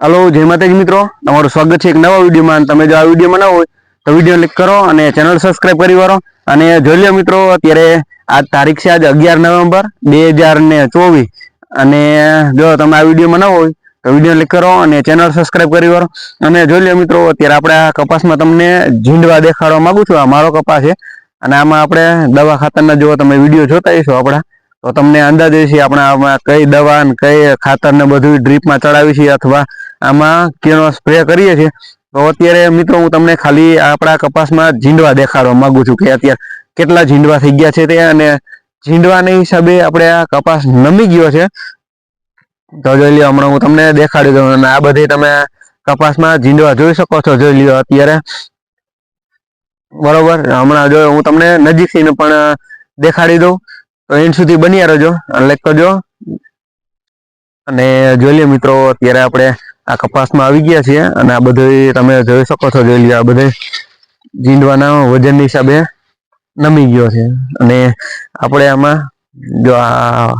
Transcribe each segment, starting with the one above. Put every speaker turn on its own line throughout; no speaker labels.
Hello, જય માતાજી મિત્રો. તમારું સ્વાગત છે એક નવા વિડીયોમાં. તમે જો આ વિડીયોમાં ના હોય, તો વીડિયો ક્લિક કરો અને ચેનલ સબસ્ક્રાઈબ કરી વાળો. અને જોઈ લો મિત્રો, અત્યારે આ તારીખ છે આજે અગિયાર નવેમ્બર બે હજાર ને ચોવીસ. અને જો તમે આ વિડીયોમાં ના હોય, તો વીડિયો ક્લિક કરો અને ચેનલ સબસ્ક્રાઇબ કરી વાળો. અને જોઈ લો મિત્રો, અત્યારે આપણે આ કપાસમાં તમને ઝીંડવા દેખાડવા માંગુ છું. આ મારો કપાસ છે. અને આમાં આપણે દવા ખાતરના જો તમે વીડિયો જોતા હશો આપણા તો તમને અંદાજે છે આપણે આમાં કઈ દવા કઈ ખાતર ને બધું ડ્રીપમાં ચડાવી છીએ અથવા આમાં કેનો સ્પ્રે કરીએ છીએ. તો અત્યારે મિત્રો હું તમને ખાલી આપણા કપાસમાં ઝીંડવા દેખાડવા માંગુ છું કે અત્યારે કેટલા ઝીંડવા થઈ ગયા છે તે અને ઝીંડવાના હિસાબે આપણે આ કપાસ નમી ગયો છે. તો જોઈ લ્યો, હમણાં હું તમને દેખાડી દઉં અને આ બધી તમે કપાસમાં ઝીંડવા જોઈ શકો છો, જોઈ લ્યો અત્યારે. બરોબર, હમણાં જો હું તમને નજીકથી પણ દેખાડી દઉં. તો એન્ડ સુધી બન્યા રહેજો લાઈક કરજો. અને જોઈ લે મિત્રો, અત્યારે આપણે આ કપાસમાં આવી ગયા છીએ અને આ બધું તમે જોઈ શકો છો, જોઈ લ્યો આ બધે ઝીંડવાના વજન હિસાબે નમી ગયો છે. અને આપણે આમાં જો આ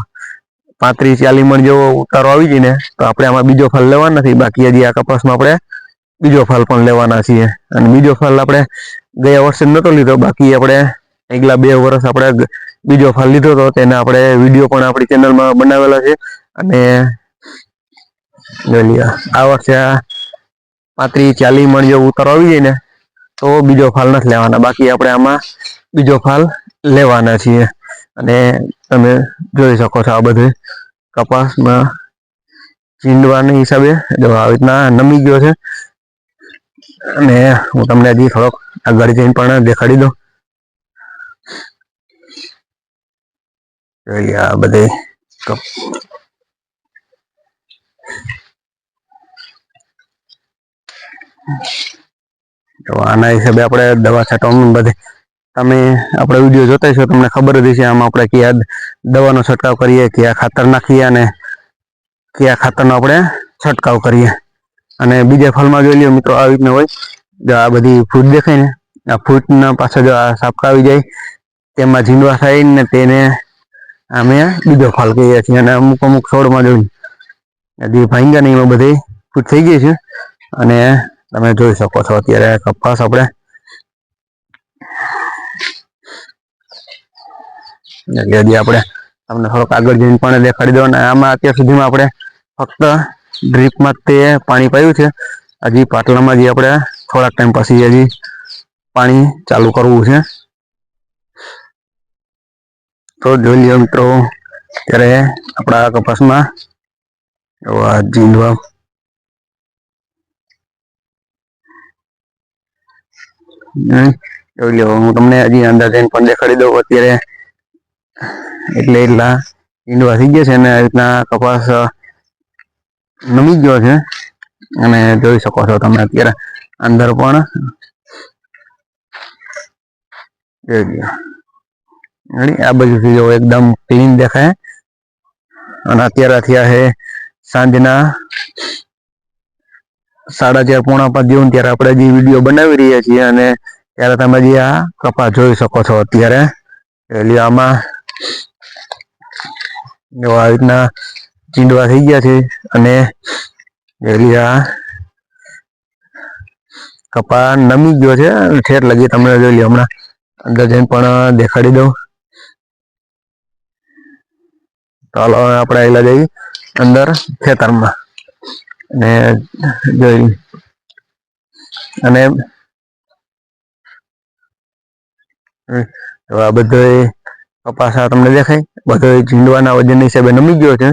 પાંત્રીસ ચાલીસ મણ જેવો ઉતારો આવી જાય ને, તો આપણે આમાં બીજો ફલ લેવાનો નથી. બાકી હજી આ કપાસમાં આપણે બીજો ફલ પણ લેવાના છીએ. અને બીજો ફલ આપણે ગયા વર્ષે નહોતો લીધો, બાકી આપણે આગલા બે વર્ષ આપણે બીજો ફાલ લીધો હતો તેના આપણે વીડિયો પણ આપણી ચેનલમાં બનાવેલા છે. અને આ વર્ષે પાંત્રીસ ચાલીસ મણ જેવું ઉતારો આવી જાય ને, તો બીજો ફાલ નથી લેવાના. બાકી આપણે આમાં બીજો ફાલ લેવાના છીએ. અને તમે જોઈ શકો છો આ બધું કપાસમાં ચીંડવાના હિસાબે જો આવી રીતના નમી ગયો છે. અને હું તમને હજી થોડોક આગળ જઈને પણ દેખાડી દઉં. જોઈએ આ બધે તો આના હિસાબે આપણે દવા છાંટવાનું બધે. તમે આપણે વીડિયો જોતા છો તમને ખબર જ છે આમાં આપણે કયા દવાનો છંટકાવ કરીએ કયા ખાતર નાખીએ અને કયા ખાતરનો આપણે છંટકાવ કરીએ. અને બીજા ફળમાં જોઈ લઈએ મિત્રો આવી રીતના હોય. જો આ બધી ફૂટ દેખાય ને, આ ફૂટના પાછળ જો આ સાપકા આવી જાય, તેમાં ઝીંડવા થાય ને તેને અમે બીજો ફાલ કહીએ છીએ અને અમુક અમુક છોડમાં જોઈ હજી ભાંગ્યા નહીં, એમાં બધી ફૂટ થઈ ગઈ છે. અને તમે જોઈ શકો છો અત્યારે કપાસ આપણે. એટલે હજી આપણે તમને થોડોક આગળ જઈને પણ દેખાડી દો અને આમાં અત્યાર સુધીમાં આપણે ફક્ત ડ્રીપમાં તે પાણી પાયું છે. હજી પાટલામાં જે આપણે થોડાક ટાઈમ પછી હજી પાણી ચાલુ કરવું છે. તો જોઈ લ્યો મિત્રો ત્યારે આપણા કપાસમાં એવા જીંદવા. જોઈ લો હું તમને હજી અંદર જઈને પણ દેખાડી દઉં, અત્યારે એટલે એટલા ઈંડવા થઈ ગયા છે અને આવી રીતના કપાસ નમી ગયો છે. અને જોઈ શકો છો તમે અત્યારે અંદર પણ. જોઈ Ready? આ બાજુથી જો એકદમ ક્લીન દેખાય. અને અત્યારે થયા સાંજના સાડા ચાર પોણા પાંચ જેવું. ત્યારે આપણે જે વીડિયો બનાવી રહ્યા છીએ અને ત્યારે તમે જે આ કપા જોઈ શકો છો અત્યારે. એટલે આમાં. આ રીતના ચીંડવા થઈ ગયા છે અને એટલે આ કપા નમી ગયો છે. ઠેર લગી તમને જોઈ લ્યો હમણાં. અંદર જઈને પણ દેખાડી દઉં. ચાલો હવે આપણે આવેલા જઈએ અંદર ખેતરમાં. અને જોઈ. અને આ બધો કપાસ તમને દેખાય. બધો ઝીંડવાના વજન હિસાબે નમી ગયો છે.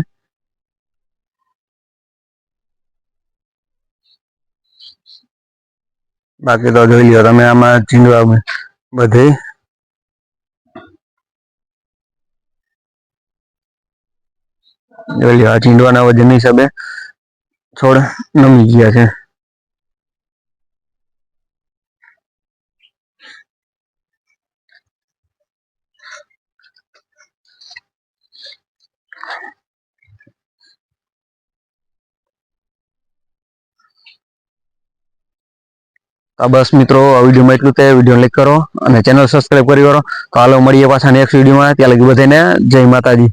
બાકી તો જોઈ લ્યો તમે આમાં ઝીંડવા બધે આ ચીંડવાના વજનની હિસાબે છોડ નમી ગયા છે. બસ મિત્રો, આ વિડીયોમાં એટલું તે વીડિયો લાઈક કરો અને ચેનલ સબસ્ક્રાઈબ કરી કરો તો હાલો મળીએ પાછા નેક્સ્ટ વિડીયોમાં. ત્યાં લગી બધાને જય માતાજી.